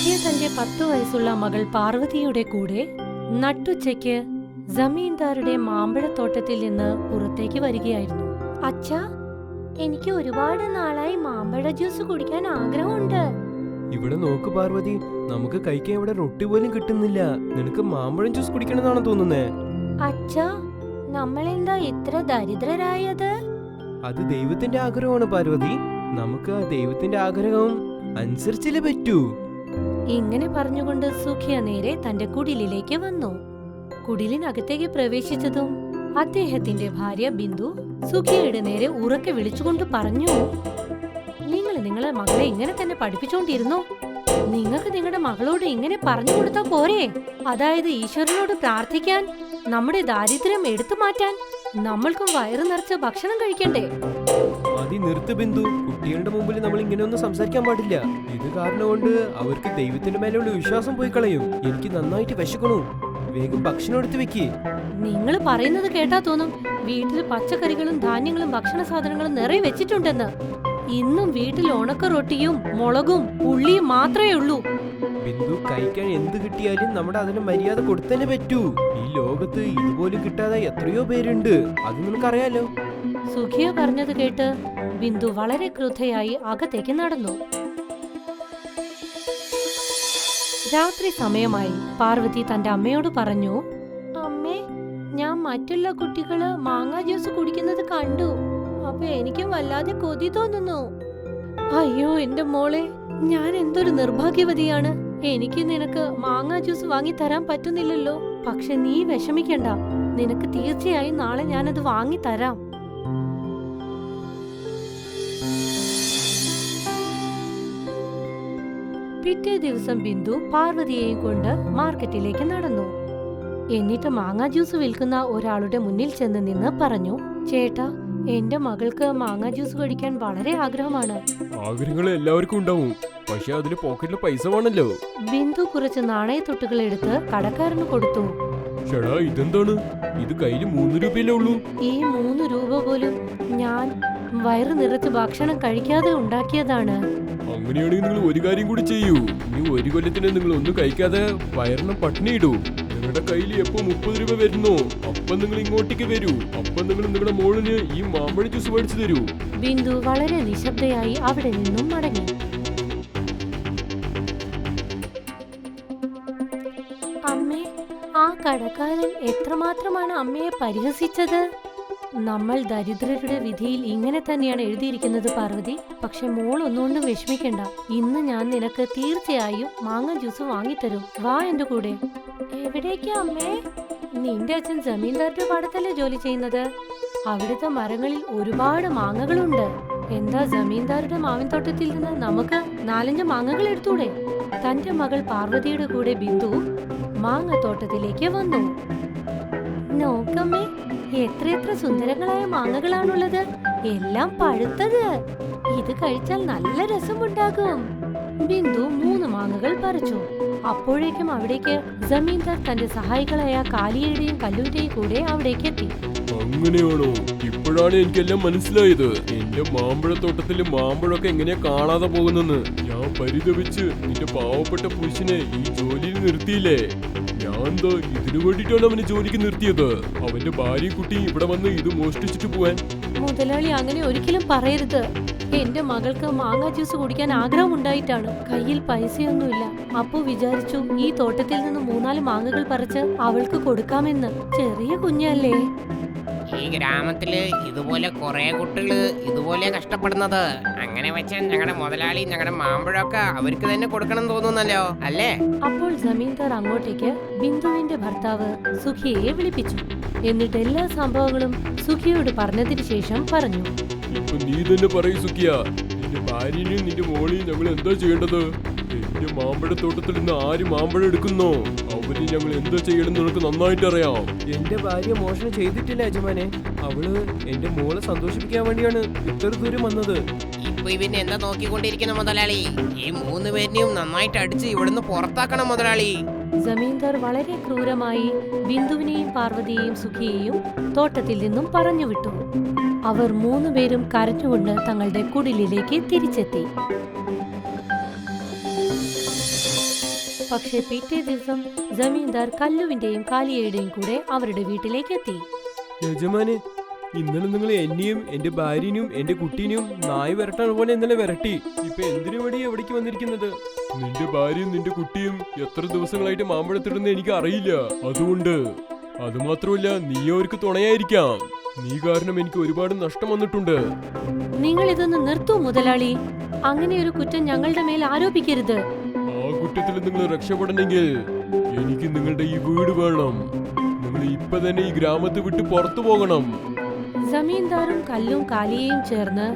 സുഖിയ തന്റെ പത്തു വയസ്സുള്ള മകൾ പാർവതിയുടെ കൂടെ നട്ടുച്ചയ്ക്ക് ജമീന്ദാരുടെ മാമ്പഴത്തോട്ടത്തിൽ നിന്ന് പുറത്തേക്ക് വരികയായിരുന്നു. അച്ഛ എനിക്ക് ഒരുപാട് നാളായി മാമ്പഴ ജ്യൂസ് കുടിക്കാൻ ആഗ്രഹമുണ്ട്. ഇവിടെ നോക്ക് പാർവതി നമുക്ക് കഴിക്കാൻ ഇവിടെ റൊട്ടി പോലും കിട്ടുന്നില്ല. നിനക്ക് മാമ്പഴം ജ്യൂസ് കുടിക്കണമെന്നാണോ തോന്നുന്നേ? അച്ഛ നമ്മളെന്താ ഇത്ര ദരിദ്രരായത്? അത് ദൈവത്തിന്റെ ആഗ്രഹമാണ് പാർവതി. നമുക്ക് ആ ദൈവത്തിന്റെ ആഗ്രഹം അനുസരിച്ചല്ലേ പറ്റൂ. ഇങ്ങനെ പറഞ്ഞുകൊണ്ട് സുഖിയ നേരെ തന്റെ കുടിലിലേക്ക് വന്നു. കുടിലിനകത്തേക്ക് പ്രവേശിച്ചതും അദ്ദേഹത്തിന്റെ ഭാര്യ ബിന്ദു സുഖിയയുടെ നേരെ ഉറക്കെ വിളിച്ചുകൊണ്ട് പറഞ്ഞു നിങ്ങൾ നിങ്ങളെ മകളെ ഇങ്ങനെ തന്നെ പഠിപ്പിച്ചോണ്ടിരുന്നു. നിങ്ങൾക്ക് നിങ്ങളുടെ മകളോട് ഇങ്ങനെ പറഞ്ഞു കൊടുത്താൽ പോരെ? അതായത് ഈശ്വരനോട് പ്രാർത്ഥിക്കാൻ നമ്മുടെ ദാരിദ്ര്യം എടുത്തു മാറ്റാൻ നമ്മൾക്കും വയറു നിറച്ച് ഭക്ഷണം കഴിക്കണ്ടേ? നിർത്തു ബിന്ദു. കുട്ടികളുടെ മുമ്പിൽ നമ്മൾ ഇങ്ങനെയൊന്നും സംസാരിക്കാൻ പാടില്ല. ഇത് കാരണം കൊണ്ട് അവർക്ക് ദൈവത്തിന്റെ മേലെയുള്ള വിശ്വാസം പോയി കളയും. എനിക്ക് നന്നായിട്ട് വിശക്കണു വേഗം ഭക്ഷണം എടുത്തു വെക്ക്. നിങ്ങൾ പറയുന്നത് കേട്ടാ തോന്നും. വീട്ടിൽ പച്ചക്കറികളും ധാന്യങ്ങളും ഭക്ഷണ സാധനങ്ങളും നിറയെ വെച്ചിട്ടുണ്ടെന്ന്. ഇന്നും വീട്ടിൽ ഉണക്ക റൊട്ടിയും മുളകും ഉള്ളിയും മാത്രമേ ഉള്ളൂ. ബിന്ദു കഴിക്കാൻ എന്ത് കിട്ടിയാലും നമ്മുടെ അതിന് മര്യാദ കൊടുത്തന്നെ പറ്റൂ. ഈ ലോകത്ത് ഇതുപോലെ കിട്ടാതെ എത്രയോ പേരുണ്ട്. അത് നിനക്കറിയാലോ? സുഖിയ പറഞ്ഞത് കേട്ട് ബിന്ദു വളരെ ക്രുദ്ധയായി അകത്തേക്ക് നടന്നു. രാത്രി സമയമായി. പാർവതി തന്റെ അമ്മയോട് പറഞ്ഞു അമ്മേ ഞാൻ മറ്റുള്ള കുട്ടികൾ മാങ്ങ ജ്യൂസ് കുടിക്കുന്നത് കണ്ടു. അപ്പൊ എനിക്കും വല്ലാതെ കൊതി തോന്നുന്നു. അയ്യോ എന്റെ മോളെ ഞാൻ എന്തൊരു നിർഭാഗ്യവതിയാണ്. എനിക്ക് നിനക്ക് മാങ്ങ ജ്യൂസ് വാങ്ങി തരാൻ പറ്റുന്നില്ലല്ലോ. പക്ഷെ നീ വിഷമിക്കണ്ട. നിനക്ക് തീർച്ചയായും നാളെ ഞാനത് വാങ്ങി തരാം. പിറ്റേ ദിവസം ബിന്ദു പാർവതിയെയും കൊണ്ട് മാർക്കറ്റിലേക്ക് നടന്നു. എന്നിട്ട് മാങ്ങ ജ്യൂസ് വിൽക്കുന്ന ഒരാളുടെ മുന്നിൽ ചെന്ന് നിന്ന് പറഞ്ഞു ചേട്ടാ എന്റെ മകൾക്ക് മാങ്ങ ജ്യൂസ് കഴിക്കാൻ വളരെ ആഗ്രഹമാണ്. ആഗ്രഹങ്ങൾ എല്ലാവർക്കും ഉണ്ടാവും. പക്ഷെ അതിന് പോക്കറ്റിൽ പൈസ വേണല്ലോ. ബിന്ദു കുറച്ച് നാണയത്തൊട്ടുകൾ എടുത്ത് കടക്കാരന് കൊടുത്തു. ഇതെന്താണ്? ഇത് കയ്യിൽ മൂന്ന് രൂപയല്ലേ ഉള്ളൂ? ഈ മൂന്ന് രൂപ പോലും ഞാൻ വയറു നിറച്ച് ഭക്ഷണം കഴിക്കാതെ ഉണ്ടാക്കിയതാണ്. അങ്ങനെയാണെങ്കിൽ നിങ്ങൾ ഒരു കാര്യം കൂടി ചെയ്യൂ. ഇനി ഒരു കൊല്ലത്തിന് നിങ്ങൾ ഒന്നും കഴിക്കാതെ വയറിന് പട്ടിണി ഇടൂ. നിങ്ങളുടെ കയ്യിൽ എപ്പോ മുപ്പത് രൂപ വരുന്നു അപ്പം നിങ്ങൾ ഇങ്ങോട്ടേക്ക് വരൂ. അപ്പം നിങ്ങൾ നിങ്ങളുടെ മോളിന് ഈ മാമ്പഴ ജ്യൂസ് മേടിച്ചു തരൂ. ബിന്ദു വളരെ നിശബ്ദയായി അവിടെ നിന്നും മടങ്ങി. അമ്മേ ആ കടക്കാരൻ എത്രമാത്രമാണ് അമ്മയെ പരിഹസിച്ചത്? നമ്മൾ ദരിദ്രരുടെ വിധിയിൽ ഇങ്ങനെ തന്നെയാണ് എഴുതിയിരിക്കുന്നത് പാർവതി. പക്ഷെ മോൾ ഒന്നുകൊണ്ടും വിഷമിക്കണ്ട. ഇന്ന് ഞാൻ നിനക്ക് തീർച്ചയായും മാങ്ങ ജ്യൂസ് വാങ്ങിത്തരും. വാ എന്റെ കൂടെ. എവിടേക്കാ അമ്മേ? നിന്റെ അച്ഛൻ ജമീന്ദാരുടെ പാടത്തല്ലേ ജോലി ചെയ്യുന്നത്? അവിടുത്തെ മരങ്ങളിൽ ഒരുപാട് മാങ്ങകളുണ്ട്. എന്താ ജമീന്ദാരുടെ മാവിൻതോട്ടത്തിൽ നിന്ന് നമുക്ക് നാലഞ്ച് മാങ്ങകൾ എടുത്തൂടെ? തന്റെ മകൾ പാർവതിയുടെ കൂടെ ബിന്ദു മാങ്ങത്തോട്ടത്തിലേക്ക് വന്നു. നോക്കമ്മേ എത്രയെത്ര സുന്ദരങ്ങളായ മാങ്ങകളാണുള്ളത്. എല്ലാം പഴുത്തത്. ഇത് കഴിച്ചാൽ നല്ല രസമുണ്ടാകും. ബിന്ദു മൂന്ന് മാങ്ങകൾ പറിച്ചു. അപ്പോഴേക്കും അവിടേക്ക് ജമീന്ദാർ തന്റെ സഹായികളായ കാലിയുടെയും കല്ലുവിന്റെയും കൂടെ അവിടേക്ക് എത്തി. അങ്ങനെയാണോ? ഇപ്പോഴാണ് എനിക്കെല്ലാം മനസ്സിലായത്. എന്റെ മാമ്പഴത്തോട്ടത്തിലെ മാമ്പഴമൊക്കെ എങ്ങനെയാ കാണാതെ പോകുന്നെന്ന്. ഞാൻ പരിതപിച്ച് നിന്റെ പാവപ്പെട്ട പുരുഷനെ ഈ ജോലിയിൽ നിർത്തിയില്ലേ? ഞാൻ ഇതിനു വേണ്ടിയിട്ടാണ് അവനെ ജോലിക്ക് നിർത്തിയത്? അവന്റെ ഭാര്യയും കുട്ടിയും ഇവിടെ വന്ന് ഇത് മോഷ്ടിച്ചിട്ട് പോവാൻ. മുതലാളി അങ്ങനെ ഒരിക്കലും പറയരുത്. എന്റെ മകൾക്ക് മാങ്ങ ജ്യൂസ് കുടിക്കാൻ ആഗ്രഹം ഉണ്ടായിട്ടാണ് കയ്യിൽ പൈസയൊന്നുമില്ല. അപ്പു വിചാരിച്ചു ഈ തോട്ടത്തിൽ നിന്ന് മൂന്നാൽ മാങ്ങകൾ പറിച്ച് അവൾക്ക് കൊടുക്കാമെന്ന്. ചെറിയ കുഞ്ഞല്ലേ? ഈ ഗ്രാമത്തിൽ ഇതുപോലെ കുറെ കുട്ടികൾ ഇതുപോലെ കഷ്ടപ്പെടുന്നത്. അങ്ങനെ വെച്ചാൽ ഞങ്ങളുടെ മുതലാളി ഞങ്ങളുടെ മാമ്പഴമൊക്കെ അവർക്ക് തന്നെ കൊടുക്കണം തോന്നുന്നല്ലോ അല്ലേ? അപ്പോൾ ജമീന്ദാർ അങ്ങോട്ടേക്ക് ബിന്ദുവിന്റെ ഭർത്താവ് സുഖിയെ വിളിപ്പിച്ചു. എന്നിട്ട് എല്ലാ സംഭവങ്ങളും സുഖിയോട് പറഞ്ഞതിന് ശേഷം പറഞ്ഞു. ഇപ്പൊ നീ തന്നെ പറയൂ സുഖിയ. നിന്റെ ഭാര്യയും നിന്റെ മോളിയും ഞങ്ങൾ എന്താ ചെയ്യേണ്ടത്? എന്റെ മാമ്പഴത്തോട്ടത്തിൽ നിന്ന് ആര് മാമ്പഴം എടുക്കുന്നോ? അവർ ഞങ്ങൾ എന്താ ചെയ്യണം നിനക്ക് നന്നായിട്ട് അറിയാം. എന്റെ ഭാര്യ മോഷണം ചെയ്തിട്ടില്ല യജമാനെ. അവൾ എന്റെ മോളെ സന്തോഷിപ്പിക്കാൻ വേണ്ടിയാണ് ഇത്ര ദൂരം വന്നത്. ഇപ്പൊ ഇവന് എന്താ നോക്കിക്കൊണ്ടിരിക്കുന്ന മുതലാളി? ഈ മൂന്ന് പേരിനെയും നന്നായിട്ട് അടിച്ച് ഇവിടുന്ന് പുറത്താക്കണം മുതലാളി. ജമീന്ദാർ വളരെ ക്രൂരമായി ബിന്ദുവിനെയും പാർവതിയെയും സുഖിയെയും തോട്ടത്തിൽ നിന്നും പറഞ്ഞുവിട്ടു. അവർ മൂന്നുപേരും കരഞ്ഞുകൊണ്ട് തങ്ങളുടെ കുടിലിലേക്ക് തിരിച്ചെത്തി. പക്ഷേ പിറ്റേ ദിവസം ജമീന്ദാർ കല്ലുവിന്റെയും കാലിയയുടെയും കൂടെ അവരുടെ വീട്ടിലേക്ക് എത്തി യജമാനെ ഇന്നലെ നിങ്ങൾ എന്നെയും എന്റെ ഭാര്യനെയും എന്റെ കുട്ടീനെയും നായി വരട്ടാൻ പോലെ ഇന്നലെ വരട്ടി. ഇപ്പൊ എന്തിനു വേണ്ടി എവിടേക്ക് വന്നിരിക്കുന്നത്? നിന്റെ ഭാര്യയും നിന്റെ കുട്ടിയും എത്ര ദിവസങ്ങളായിട്ട് മാമ്പഴത്തിടുന്ന എനിക്ക് അറിയില്ല. അതുകൊണ്ട് അതുമാത്രമല്ല നീ അവർക്ക് തുണയായിരിക്കാം. നീ കാരണം എനിക്ക് ഒരുപാട് നഷ്ടം വന്നിട്ടുണ്ട്. നിങ്ങൾ ഇതൊന്ന് നിർത്തൂ മുതലാളി. അങ്ങനെ ഒരു കുറ്റം ഞങ്ങളുടെ മേൽ ആരോപിക്കരുത്. കുറ്റത്തിൽ നിങ്ങൾ രക്ഷപ്പെടണമെങ്കിൽ എനിക്ക് നിങ്ങളുടെ ഈ വീട് വേണം. നിങ്ങൾ ഇപ്പൊ തന്നെ ഈ ഗ്രാമത്തെ വിട്ട് പുറത്തു പോകണം. സമീന്ദാറും കല്ലും കാലിയെയും ചേർന്ന്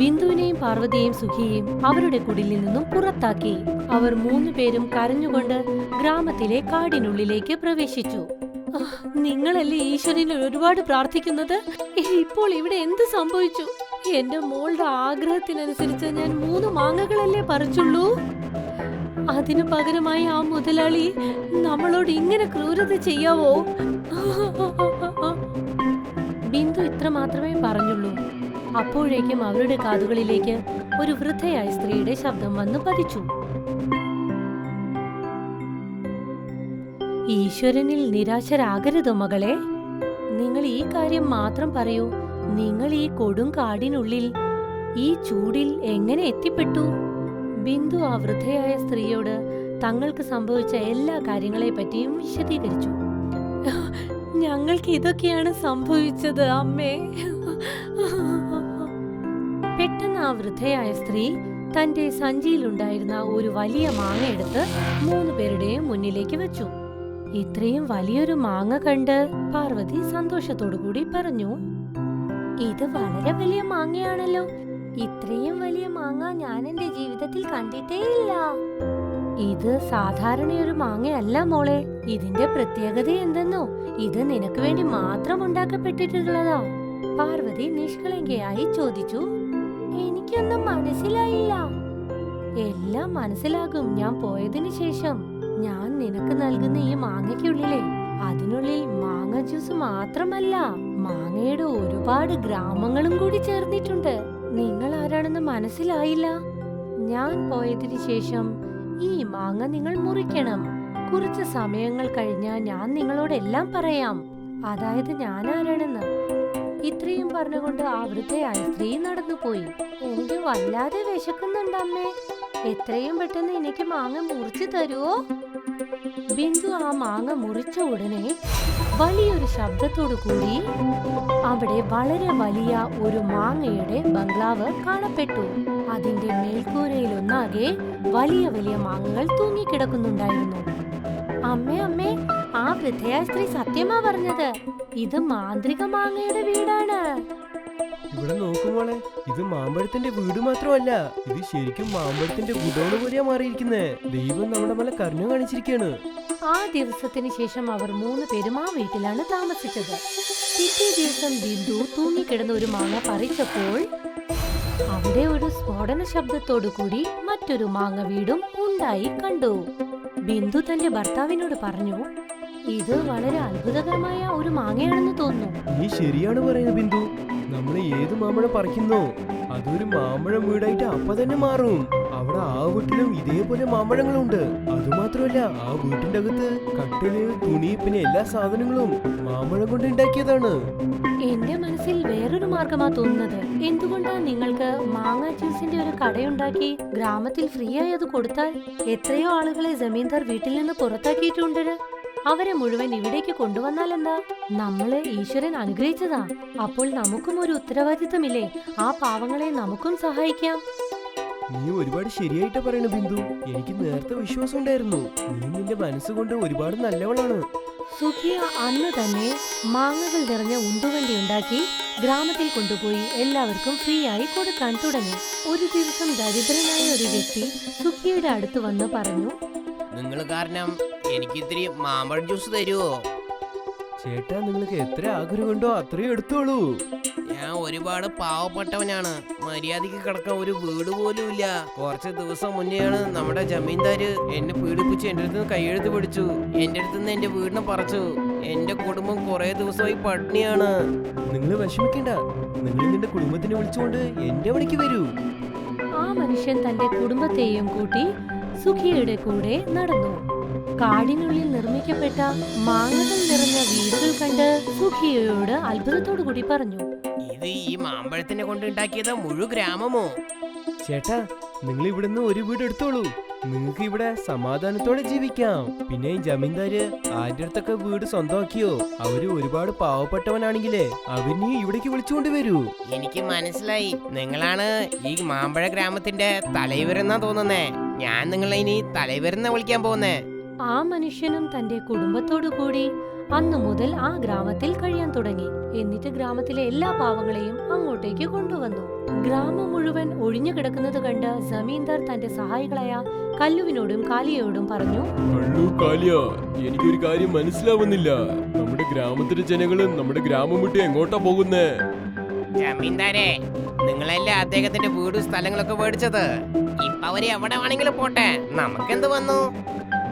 ബിന്ദുവിനെയും പാർവതിയെയും സുഖിയെയും അവരുടെ കുടിലിൽ നിന്നും പുറത്താക്കി. അവർ മൂന്നു പേരും കരഞ്ഞുകൊണ്ട് ഗ്രാമത്തിലെ കാടിനുള്ളിലേക്ക് പ്രവേശിച്ചു. നിങ്ങളല്ലേ ഈശ്വരനെ ഒരുപാട് പ്രാർത്ഥിക്കുന്നത്? ഇപ്പോൾ ഇവിടെ എന്ത് സംഭവിച്ചു? എന്റെ മോളുടെ ആഗ്രഹത്തിനനുസരിച്ച് ഞാൻ മൂന്ന് മാങ്ങകളല്ലേ പറിച്ചുള്ളൂ? അതിനു പകരമായി ആ മുതലാളി നമ്മളോട് ഇങ്ങനെ ക്രൂരത ചെയ്യാവോ? ബിന്ദു ഇത്ര മാത്രമേ പറഞ്ഞുള്ളൂ. അപ്പോഴേക്കും അവരുടെ കാതുകളിലേക്ക് ഒരു വൃദ്ധയായ സ്ത്രീയുടെ ശബ്ദം വന്ന് പതിച്ചു. ഈശ്വരനിൽ നിരാശരാകരുത് മകളെ. നിങ്ങൾ ഈ കാര്യം മാത്രം പറയൂ. നിങ്ങൾ ഈ കൊടും കാടിനുള്ളിൽ ഈ ചൂടിൽ എങ്ങനെ എത്തിപ്പെട്ടു? ബിന്ദു ആ വൃദ്ധയായ സ്ത്രീയോട് തങ്ങൾക്ക് സംഭവിച്ച എല്ലാ കാര്യങ്ങളെ പറ്റിയും വിശദീകരിച്ചു. ഞങ്ങൾക്ക് ഇതൊക്കെയാണ് സംഭവിച്ചത് അമ്മേ. പെട്ടെന്ന് ആ വൃദ്ധയായ സ്ത്രീ തന്റെ സഞ്ചിയിലുണ്ടായിരുന്ന ഒരു വലിയ മാങ്ങ എടുത്ത് മൂന്ന് പേരുടെയും മുന്നിലേക്ക് വെച്ചു. ഇത്രയും വലിയൊരു മാങ്ങ കണ്ട് പാർവതി സന്തോഷത്തോടു കൂടി പറഞ്ഞു ഇത് വളരെ വലിയ മാങ്ങയാണല്ലോ. ഇത്രയും വലിയ മാങ്ങ ഞാൻ എന്റെ ജീവിതത്തിൽ കണ്ടിട്ടേയില്ല. ഇത് സാധാരണയൊരു മാങ്ങയല്ല മോളെ. ഇതിന്റെ പ്രത്യേകത എന്തെന്നോ? ഇത് നിനക്ക് വേണ്ടി മാത്രം ഉണ്ടാക്കപ്പെട്ടിട്ടുള്ളതാ. പാർവതി നിഷ്കളങ്കയായി ചോദിച്ചു. എനിക്കൊന്നും മനസ്സിലായില്ല. എല്ലാം മനസ്സിലാകും ഞാൻ പോയതിനു ശേഷം. ഞാൻ നിനക്ക് നൽകുന്ന ഈ മാങ്ങയ്ക്കുള്ളിലെ അതിനുള്ളിൽ മാങ്ങ ജ്യൂസ് മാത്രമല്ല മാങ്ങയുടെ ഒരുപാട് ഗ്രാമങ്ങളും കൂടി ചേർന്നിട്ടുണ്ട്. നിങ്ങൾ ആരാണെന്ന് മനസ്സിലായില്ല? ഞാൻ പോയതിനു ശേഷം ഈ മാങ്ങ നിങ്ങൾ മുറിക്കണം. കുറച്ച് സമയങ്ങൾ കഴിഞ്ഞാൽ ഞാൻ നിങ്ങളോട് എല്ലാം പറയാം. അതായത് ഞാൻ ആരാണെന്ന് ഇത്രയും പറഞ്ഞുകൊണ്ട് ആ വൃദ്ധയായ സ്ത്രീ നടന്നുപോയി. എനിക്ക് വല്ലാതെ വിശക്കുന്നുണ്ടമ്മേ എത്രയും പെട്ടെന്ന് എനിക്ക് മാങ്ങ മുറിച്ചു തരുവോ? ബിന്ദു ആ മാങ്ങ മുറിച്ച ഉടനെ വലിയൊരു ശബ്ദത്തോടു കൂടി അവിടെ വളരെ വലിയ ഒരു മാങ്ങയുടെ ബംഗ്ലാവ് കാണപ്പെട്ടു. അതിന്റെ മേൽക്കൂരയിലൊന്നാകെ വലിയ വലിയ മാങ്ങകൾ തൂങ്ങിക്കിടക്കുന്നുണ്ടായിരുന്നു. അമ്മേ അമ്മേ ആ വൃദ്ധയാ സ്ത്രീ സത്യമാ പറഞ്ഞത്. ഇത് മാന്ത്രിക മാങ്ങയുടെ വീടാണ്. ഇവിടെ നോക്കുമോളെ ഇത് മാമ്പഴത്തിന്റെ വീട് മാത്രമല്ല ഇത് ശരിക്കും മാമ്പഴത്തിന്റെ ഗുഡോണ് പോലെയാ മാറിയിരിക്കുന്നേ. ദൈവം നമ്മുടെ മേലെ കരുണ കാണിച്ചിരിക്കാണ്. ആ ദിവസത്തിന് ശേഷം അവർ മൂന്ന് പേരും ആ വീട്ടിലാണ് താമസിച്ചത്. പിറ്റേ ദിവസം ബിന്ദു തൂങ്ങിക്കിടന്ന ഒരു മാങ്ങ പറിച്ചപ്പോൾ അവിടെ ഒരു സ്ഫോടന ശബ്ദത്തോടു കൂടി മറ്റൊരു മാങ്ങ വീടും ഉണ്ടായി കണ്ടു. ബിന്ദു തന്റെ ഭർത്താവിനോട് പറഞ്ഞു ഇത് വളരെ അത്ഭുതകരമായ ഒരു മാങ്ങയാണെന്ന് തോന്നുന്നു. നീ ശരിയാണ് പറയുന്നത് ബിന്ദു. നമ്മൾ ഏത് മാമ്പഴം പറിക്കുന്നോ അതൊരു മാമ്പഴം വീടായിട്ട് അപ്പൊ തന്നെ മാറും. അവിടെ ആ വീട്ടിലും ഇതേപോലെ മാമ്പഴങ്ങളുണ്ട്. അതുമാത്രമല്ല ആ വീട്ടിന്റെ അകത്ത് കട്ടിൽ തുണി പിന്നെ എല്ലാ സാധനങ്ങളും മാമ്പഴം കൊണ്ട് ഉണ്ടാക്കിയതാണ്. എന്റെ മനസ്സിൽ വേറൊരു മാർഗമാ തോന്നുന്നത്. എന്തുകൊണ്ടാ നിങ്ങൾക്ക് മാങ്ങ ജ്യൂസിന്റെ ഒരു കടയുണ്ടാക്കി ഗ്രാമത്തിൽ ഫ്രീ ആയി അത് കൊടുത്താൽ എത്രയോ ആളുകളെ ജമീന്ദാർ വീട്ടിൽ നിന്ന് പുറത്താക്കിയിട്ടുണ്ട്. അവരെ മുഴുവൻ ഇവിടേക്ക് കൊണ്ടുവന്നാൽ എന്താ നമ്മൾ ഈശ്വരൻ അനുഗ്രഹിച്ചതാ. അപ്പോൾ നമുക്കും ഒരു ഉത്തരവാദിത്തമില്ലേ ആ പാവങ്ങളെ നമുക്കും സഹായിക്കാം. നീ ഒരുപാട് ശരിയായിട്ടാ പറയണ ബിന്ദു. എനിക്ക് നേരത്തെ വിശ്വാസം ഉണ്ടായിരുന്നു നീ നിന്റെ മനസ്സുകൊണ്ട് ഒരുപാട് നല്ലവളാണ്. സുഖിയ അന്ന് തന്നെ മാങ്ങകൾ നിറഞ്ഞ ഉന്തുവണ്ടി ഉണ്ടാക്കി ഗ്രാമത്തിൽ കൊണ്ടുപോയി എല്ലാവർക്കും ഫ്രീ ആയി കൊടുക്കാൻ തുടങ്ങി. ഒരു ദിവസം ദരിദ്രനായ ഒരു വ്യക്തി സുഖിയുടെ അടുത്ത് വന്ന് പറഞ്ഞു നിങ്ങൾ കാരണം എനിക്ക് ഇത്തിരി മാമ്പഴം ജ്യൂസ് തരുമോ ചേട്ടാ നിങ്ങൾക്ക് എത്ര ആഗ്രഹമുണ്ടോ അത്രയും എടുത്തോളൂ. ഞാൻ ഒരുപാട് പാവപ്പെട്ടവനാണ്. മര്യാദയ്ക്ക് കിടക്കാൻ ഒരു വീട് പോലും ഇല്ല. കുറച്ച് ദിവസം മുന്നെയാണ് നമ്മുടെ ജമീന്ദാര് എന്നെ പീഡിപ്പിച്ച് എന്റെ അടുത്ത് നിന്ന് കൈയെഴുത്ത് പിടിച്ചു. എന്റെ അടുത്ത് നിന്ന് എന്റെ വീടിനെ പറിച്ചു. എന്റെ കുടുംബം കുറേ ദിവസമായി പട്ടിണിയാണ്. നിങ്ങൾ വിഷമിക്കണ്ട. നിങ്ങൾ നിന്റെ കുടുംബത്തിനെ വിളിച്ചുകൊണ്ട് എന്റെ പണിക്ക് വരൂ. ആ മനുഷ്യൻ തന്റെ കുടുംബത്തെയും കൂട്ടി സുഖിയുടെ കൂടെ നടന്നു. കാടിനുള്ളിൽ നിർമ്മിക്കപ്പെട്ട മാങ്ങകൾ നിറഞ്ഞ വീടുകൾ കണ്ട് സുഖിയയോട് അത്ഭുതത്തോടു കൂടി പറഞ്ഞു. ഇത് ഈ മാമ്പഴത്തിനെ കൊണ്ട് ഉണ്ടാക്കിയത് മുഴു ഗ്രാമമോ ചേട്ടാ നിങ്ങൾ ഇവിടുന്ന് ഒരു വീട് എടുത്തോളൂ നിങ്ങൾക്ക് ഇവിടെ സമാധാനത്തോടെ ജീവിക്കാം. പിന്നെ ഈ ജമീന്ദാര് ആരുടെ അടുത്തൊക്കെ വീട് സ്വന്തമാക്കിയോ? അവർ ഒരുപാട് പാവപ്പെട്ടവനാണെങ്കിലേ അവനെ ഇവിടേക്ക് വിളിച്ചുകൊണ്ട് വരൂ. എനിക്ക് മനസ്സിലായി. നിങ്ങളാണ് ഈ മാമ്പഴ ഗ്രാമത്തിന്റെ തലൈവരെന്നാ തോന്നുന്നേ. ഞാൻ നിങ്ങളെ ഇനി തലൈവരെന്നാ വിളിക്കാൻ പോകുന്നേ. ആ മനുഷ്യനും തന്റെ കുടുംബത്തോടു കൂടി അന്നു മുതൽ ആ ഗ്രാമത്തിൽ കഴിയാൻ തുടങ്ങി. എന്നിട്ട് ഗ്രാമത്തിലെ എല്ലാ പാവങ്ങളെയും അങ്ങോട്ടേക്ക് കൊണ്ടുവന്നു. ഗ്രാമം മുഴുവൻ ഒഴിഞ്ഞു കിടക്കുന്നത് കണ്ട് ജമീന്ദാർ തന്റെ സഹായികളായ കല്ലുവിനോടും കാലിയോടും പറഞ്ഞു കള്ളു കാലിയ എനിക്കൊരു കാര്യം മനസ്സിലാവുന്നില്ല. നമ്മുടെ ഗ്രാമത്തിലെ ജനങ്ങൾ നമ്മുടെ ഗ്രാമം വിട്ട് എങ്ങോട്ടാ പോകുന്നേ? ജമീന്ദാരെ നിങ്ങളല്ലേ അദ്ദേഹത്തിന്റെ വീടും സ്ഥലങ്ങളൊക്കെ മേടിച്ചത്? ഇപ്പൊ അവർ എവിടെ വേണമെങ്കിലും പോട്ടെ. നമുക്കെന്ത് വന്നു?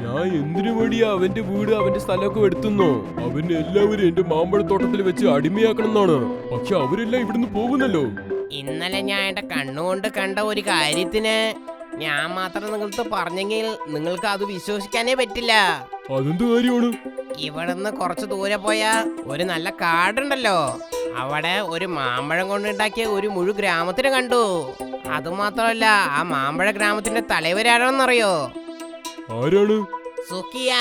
ഞാൻ എന്തിനു വേണ്ടിയാ അവന്റെ വീട് അവന്റെ സ്ഥലമൊക്കെ എടുത്തുന്നോ? അവന് എല്ലാവരും എന്റെ മാമ്പഴത്തോട്ടത്തിൽ വെച്ച് അടിമയാക്കണം എന്നാണ് പക്ഷെ അവരെല്ലാം ഇവിടുന്ന് പോകുന്നല്ലോ. ഇന്നലെ ഞാൻ എന്റെ കണ്ണുകൊണ്ട് കണ്ട ഒരു കാര്യത്തിന് ഞാൻ മാത്രം നിങ്ങൾക്ക് പറഞ്ഞെങ്കിൽ നിങ്ങൾക്ക് അത് വിശ്വസിക്കാനേ പറ്റില്ല. അതെന്ത് കാര്യമാണ്? ഇവിടുന്ന് കുറച്ച് ദൂരെ പോയാ ഒരു നല്ല കാടുണ്ടല്ലോ. അവിടെ ഒരു മാമ്പഴം കൊണ്ടുണ്ടാക്കിയ ഒരു മുഴു ഗ്രാമത്തിന് കണ്ടു. അതുമാത്രമല്ല ആ മാമ്പഴ ഗ്രാമത്തിന്റെ തലവരാരാണെന്നറിയോ? ആരാണ്? സുഖിയ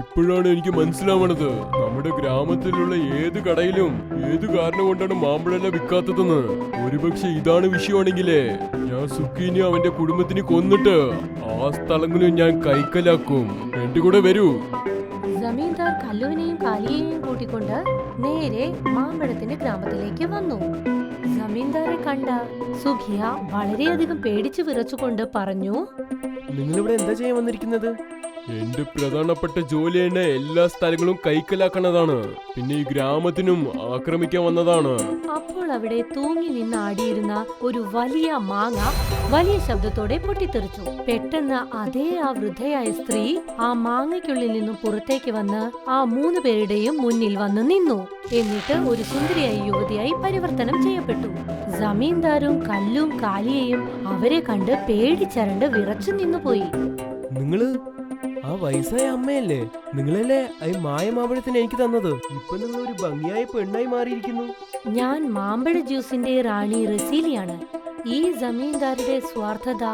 ഇപ്പോഴാണ് എനിക്ക് മനസ്സിലാവണത്. നമ്മുടെ ഗ്രാമത്തിലുള്ള ഏത് കടയിലും ഏത് കാരണം കൊണ്ടാണ് മാമ്പഴെല്ലാം വിൽക്കാത്തതെന്ന്? ഒരുപക്ഷെ ഇതാണ് വിഷയമാണെങ്കിലേ. ഞാൻ സുക്കീനെ അവന്റെ കുടുംബത്തിന് കൊന്നിട്ട് ആ സ്ഥലങ്ങളിൽ ഞാൻ കൈക്കലാക്കും. എന്റെ കൂടെ വരൂ. ജമീന്ദാർ കല്ലുവിനെയും കാലിയെയും കൂട്ടിക്കൊണ്ട് നേരെ മാമ്പഴത്തിന്റെ ഗ്രാമത്തിലേക്ക് വന്നു. ജമീന്ദാറെ കണ്ട സുഖിയ വളരെയധികം പേടിച്ചു വിറച്ചുകൊണ്ട് പറഞ്ഞു നിങ്ങൾ ഇവിടെ എന്താ ചെയ്യാൻ വന്നിരിക്കുന്നത്? എന്റെ പ്രധാനപ്പെട്ട ജോലി തന്നെ എല്ലാ സ്ഥലങ്ങളും കൈക്കലാക്കണതാണ്. പിന്നെ ഈ ഗ്രാമത്തിനും ആക്രമിക്കാൻ വന്നതാണ്. അപ്പോൾ അവിടെ തൂങ്ങി നിന്ന് ആടിയിരുന്ന ഒരു വലിയ മാങ്ങ വലിയ ശബ്ദത്തോടെ പൊട്ടിത്തെറിച്ചു. പെട്ടെന്ന് അതേ ആ വൃദ്ധയായ സ്ത്രീ ആ മാങ്ങയ്ക്കുള്ളിൽ നിന്നും പുറത്തേക്ക് വന്ന് ആ മൂന്ന് പേരുടെയും മുന്നിൽ വന്ന് നിന്നു. എന്നിട്ട് ഒരു സുന്ദരിയായ യുവതിയായി പരിവർത്തനം ചെയ്യപ്പെട്ടു. ജമീന്ദാരും കല്ലും കാലിയെയും അവരെ കണ്ട് പേടിച്ചരണ്ട് വിറച്ചു നിന്നുപോയി. നിങ്ങൾ ആ വയസ്സായ അമ്മയല്ലേ? നിങ്ങളല്ലേ ഈ മായമാമ്പഴത്തിന് എനിക്ക് തന്നത്? ഇപ്പൊ നിങ്ങൾ ഒരു ഭംഗിയായ പെണ്ണായി മാറിയിരിക്കുന്നു. ഞാൻ മാമ്പഴ ജ്യൂസിന്റെ റാണി റസീലിയാണ്. ഈ ജമീന്ദാരുടെ സ്വാർത്ഥത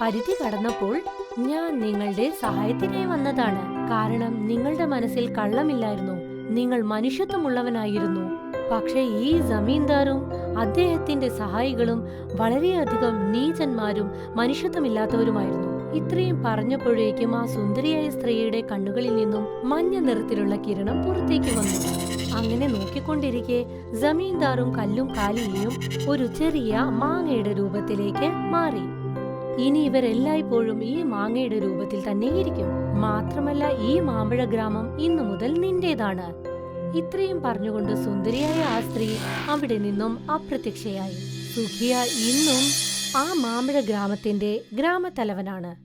പരിധി കടന്നപ്പോൾ ഞാൻ നിങ്ങളുടെ സഹായത്തിനായി വന്നതാണ്. കാരണം നിങ്ങളുടെ മനസ്സിൽ കള്ളമില്ലായിരുന്നു. നിങ്ങൾ മനുഷ്യത്വമുള്ളവനായിരുന്നു. പക്ഷേ ഈ ജമീന്ദാറും അദ്ദേഹത്തിന്റെ സഹായികളും വളരെയധികം നീചന്മാരും മനുഷ്യത്വമില്ലാത്തവരുമായിരുന്നു. ഇത്രയും പറഞ്ഞപ്പോഴേക്കും ആ സുന്ദരിയായ സ്ത്രീയുടെ കണ്ണുകളിൽ നിന്നും മഞ്ഞ നിറത്തിലുള്ള കിരണം പുറത്തേക്ക് വന്നു. അങ്ങനെ നോക്കിക്കൊണ്ടിരിക്കെ ജമീന്ദാറും കല്ലും കാലിയും ഒരു ചെറിയ മാങ്ങയുടെ രൂപത്തിലേക്ക് മാറി. ഇനി ഇവരെല്ലായ്പ്പോഴും ഈ മാങ്ങയുടെ രൂപത്തിൽ തന്നെ ഇരിക്കും മാത്രമല്ല ഈ മാമ്പഴ ഗ്രാമം ഇന്നു മുതൽ നിന്റേതാണ്. ഇത്രയും പറഞ്ഞുകൊണ്ട് സുന്ദരിയായ ആ സ്ത്രീ അവിടെ നിന്നും അപ്രത്യക്ഷയായി. സുഖിയ ഇന്നും ആ മാമ്പഴ ഗ്രാമത്തിന്റെ ഗ്രാമത്തലവനാണ്.